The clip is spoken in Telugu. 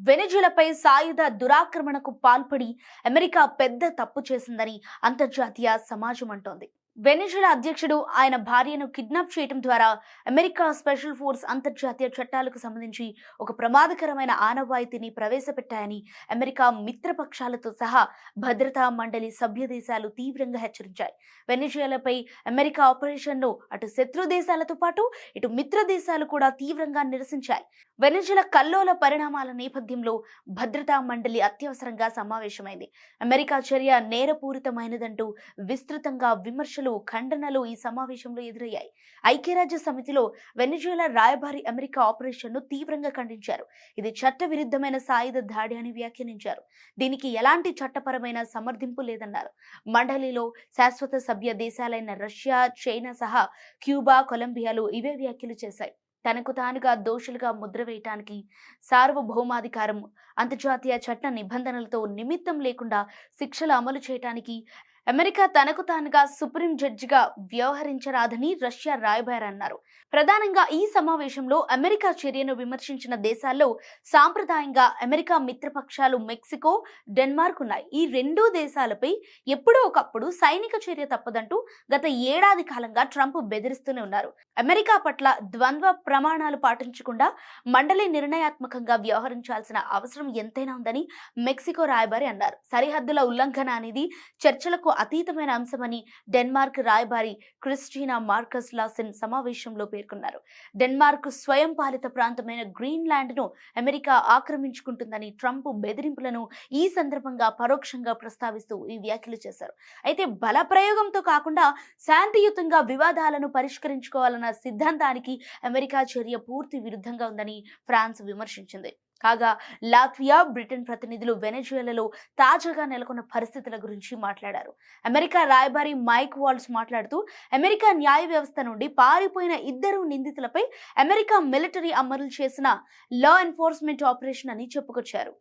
వెనిజులపై సాయుధ దురాక్రమణకు పాల్పడి అమెరికా పెద్ద తప్పు చేసిందని అంతర్జాతీయ సమాజం అంటోంది. వెనిజులా అధ్యక్షుడు ఆయన భార్యను కిడ్నాప్ చేయడం ద్వారా అమెరికా స్పెషల్ ఫోర్స్ అంతర్జాతీయ చట్టాలకు సంబంధించి ఒక ప్రమాదకరమైన ఆనవాయితీని ప్రవేశపెట్టాయని అమెరికా మిత్రపక్షాలతో సహా భద్రతా మండలి సభ్య దేశాలు తీవ్రంగా హెచ్చరించాయి. వెనిజులాపై అమెరికా ఆపరేషన్ను అటు శత్రు దేశాలతో పాటు ఇటు మిత్ర దేశాలు కూడా తీవ్రంగా నిరసించాయి. వెనిజులా కల్లోల పరిణామాల నేపథ్యంలో భద్రతా మండలి అత్యవసరంగా సమావేశమైంది. అమెరికా చర్య నేరపూరితమైనదంటూ విస్తృతంగా విమర్శ విమర్శలు ఖండనలు ఈ సమావేశంలో ఎదురయ్యాయి. ఐక్యరాజ్య సమితిలో వెనిజులా రాయబారి అమెరికా ఆపరేషన్ను తీవ్రంగా ఖండించారు. ఇది చట్టవిరుద్ధమైన సాయుధ దాడి అని వ్యాఖ్యానించారు. దీనికి ఎలాంటి చట్టపరమైన సమర్థింపు లేదన్నారు. మండలిలో శాశ్వత సభ్య దేశాలైన రష్యా చైనా సహా క్యూబా కొలంబియాలు ఇవే వ్యాఖ్యలు చేశాయి. తనకు తానుగా దోషులుగా ముద్ర వేయటానికి సార్వభౌమాధికారం అంతర్జాతీయ చట్ట నిబంధనలతో నిమిత్తం లేకుండా శిక్షలు అమలు చేయటానికి అమెరికా తనకు తానుగా సుప్రీం జడ్జిగా వ్యవహరించరాదని రష్యా రాయబారి అన్నారు. ప్రధానంగా ఈ సమావేశంలో అమెరికా చర్యను విమర్శించిన దేశాల్లో సాంప్రదాయంగా అమెరికా మిత్రపక్షాలు మెక్సికో డెన్మార్క్ ఉన్నాయి ఈ రెండు దేశాలపై ఎప్పుడో ఒకప్పుడు సైనిక చర్య తప్పదంటూ గత ఏడాది కాలంగా ట్రంప్ బెదిరిస్తూనే ఉన్నారు. అమెరికా పట్ల ద్వంద్వ ప్రమాణాలు పాటించకుండా మండలి నిర్ణయాత్మకంగా వ్యవహరించాల్సిన అవసరం ఎంతైనా ఉందని మెక్సికో రాయబారి అన్నారు. సరిహద్దుల ఉల్లంఘన అనేది చర్చలకు అతీతమైన అంశమని డెన్మార్క్ రాయబారి క్రిస్టీనా మార్కస్ లాసెన్ సమావేశంలో పేర్కొన్నారు. డెన్మార్క్ స్వయం పాలిత ప్రాంతమైన గ్రీన్లాండ్ను అమెరికా ఆక్రమించుకుంటుందని ట్రంప్ బెదిరింపులను ఈ సందర్భంగా పరోక్షంగా ప్రస్తావిస్తూ ఈ వ్యాఖ్యలు చేశారు. అయితే బల ప్రయోగంతో కాకుండా శాంతియుతంగా వివాదాలను పరిష్కరించుకోవాలన్న సిద్ధాంతానికి అమెరికా చర్య పూర్తి విరుద్ధంగా ఉందని ఫ్రాన్స్ విమర్శించింది. కాగా లాత్వియా బ్రిటన్ ప్రతినిధులు వెనజుయేలలో తాజాగా నెలకొన్న పరిస్థితుల గురించి మాట్లాడారు. అమెరికా రాయబారి మైక్ వాల్స్ మాట్లాడుతూ అమెరికా న్యాయ వ్యవస్థ నుండి పారిపోయిన ఇద్దరు నిందితులపై అమెరికా మిలిటరీ అమలు చేసిన లా ఎన్ఫోర్స్మెంట్ ఆపరేషన్ అని చెప్పుకొచ్చారు.